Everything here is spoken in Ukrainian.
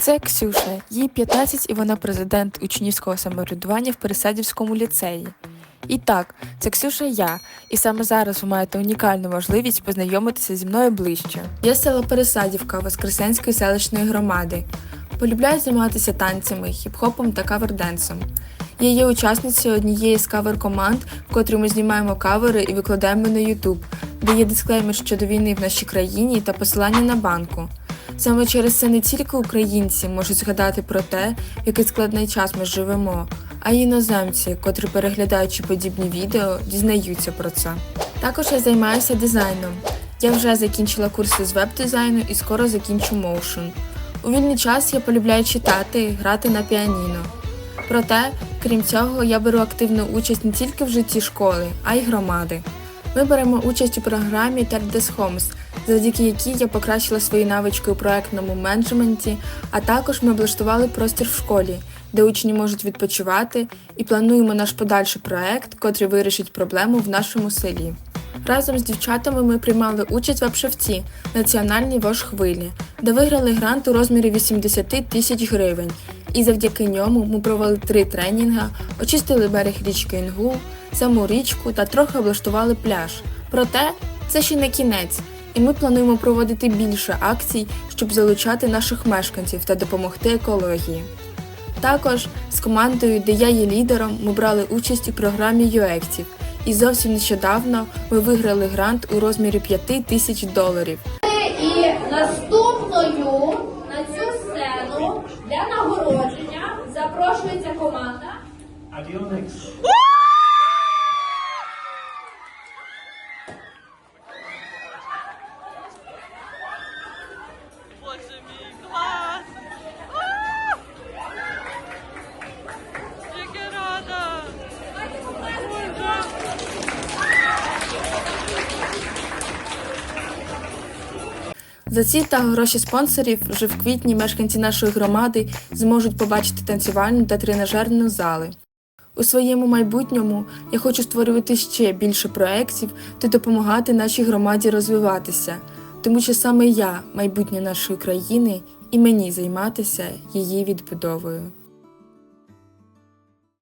Це Ксюша. Їй 15 і вона президент учнівського самоврядування в Пересадівському ліцеї. І так, це Ксюша я, і саме зараз ви маєте унікальну можливість познайомитися зі мною ближче. Я з села Пересадівка Воскресенської селищної громади. Полюбляю займатися танцями, хіп-хопом та каверденсом. Я є учасницею однієї з кавер-команд, в котрій ми знімаємо кавери і викладаємо на YouTube, де є дисклеймер щодо війни в нашій країні та посилання на банку. Саме через це не тільки українці можуть згадати про те, який складний час ми живемо, а й іноземці, котрі, переглядаючи подібні відео, дізнаються про це. Також я займаюся дизайном. Я вже закінчила курси з веб-дизайну і скоро закінчу моушен. У вільний час я полюбляю читати, грати на піаніно. Проте, крім цього, я беру активну участь не тільки в житті школи, а й громади. Ми беремо участь у програмі TechDesk Homes, завдяки якій я покращила свої навички у проектному менеджменті, а також ми облаштували простір в школі, де учні можуть відпочивати, і плануємо наш подальший проект, котрий вирішить проблему в нашому селі. Разом з дівчатами ми приймали участь в обшивці національній вож хвилі, де виграли грант у розмірі 80 тисяч гривень. І завдяки ньому ми провели три тренінга, очистили берег річки Інгул, саму річку та трохи облаштували пляж. Проте це ще не кінець, і ми плануємо проводити більше акцій, щоб залучати наших мешканців та допомогти екології. Також з командою, де я є лідером, ми брали участь у програмі ЮЕКТів, і зовсім нещодавно ми виграли грант у розмірі 5 тисяч доларів. І наступною на цю сцену для нагородження запрошується команда. Avionex. За ці та гроші спонсорів вже в квітні мешканці нашої громади зможуть побачити танцювальну та тренажерну зали. У своєму майбутньому я хочу створювати ще більше проєктів та допомагати нашій громаді розвиватися, тому що саме я майбутнє нашої країни і мені займатися її відбудовою.